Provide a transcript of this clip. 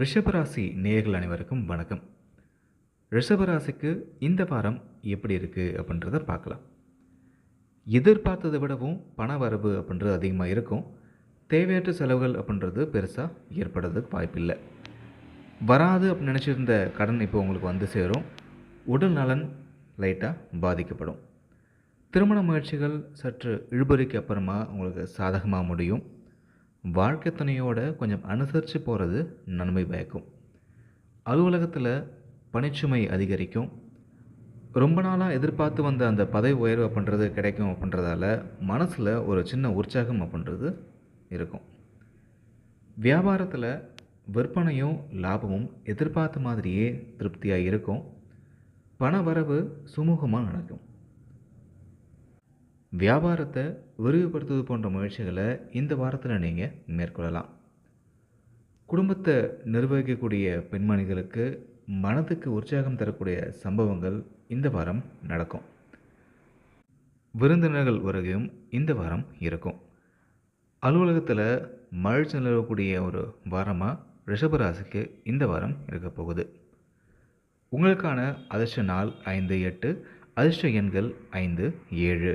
ரிஷபராசி நேயர்கள் அனைவருக்கும் வணக்கம். ரிஷபராசிக்கு இந்த வாரம் எப்படி இருக்குது அப்படின்றத பார்க்கலாம். எதிர்பார்த்ததை விடவும் பண வரவு அப்படின்றது அதிகமாக இருக்கும். தேவையற்ற செலவுகள் அப்படின்றது பெருசாக ஏற்படுறதுக்கு வாய்ப்பில்லை. வராது அப்படின்னு நினச்சிருந்த கடன் இப்போ உங்களுக்கு வந்து சேரும். உடல் நலன் லைட்டாக பாதிக்கப்படும். திருமண முயற்சிகள் சற்று இழுபறிக்கு அப்புறமா உங்களுக்கு சாதகமாக முடியும். வாழ்க்கை துணையோட கொஞ்சம் அனுசரித்து போகிறது நன்மை பயக்கும். அலுவலகத்தில் பணிச்சுமை அதிகரிக்கும். ரொம்ப நாளாக எதிர்பார்த்து வந்த அந்த பதவி உயர்வு அப்படின்றது கிடைக்கும் அப்படின்றதால மனசில் ஒரு சின்ன உற்சாகம் அப்படின்றது இருக்கும். வியாபாரத்தில் விற்பனையும் லாபமும் எதிர்பார்த்த மாதிரியே திருப்தியாக இருக்கும். பண வரவு சுமூகமாக நடக்கும். வியாபாரத்தை விரிவுபடுத்துவது போன்ற முயற்சிகளை இந்த வாரத்தில் நீங்கள் மேற்கொள்ளலாம். குடும்பத்தை நிர்வகிக்கக்கூடிய பெண்மணிகளுக்கு மனதுக்கு உற்சாகம் தரக்கூடிய சம்பவங்கள் இந்த வாரம் நடக்கும். விருந்தினர்கள் வருகையும் இந்த வாரம் இருக்கும். அலுவலகத்தில் மகிழ்ச்சி நிலவக்கூடிய ஒரு வாரமாக ரிஷபராசிக்கு இந்த வாரம் இருக்க போகுது. உங்களுக்கான அதிர்ஷ்ட நாள் ஐந்து எட்டு அதிர்ஷ்ட எண்கள் ஐந்து ஏழு.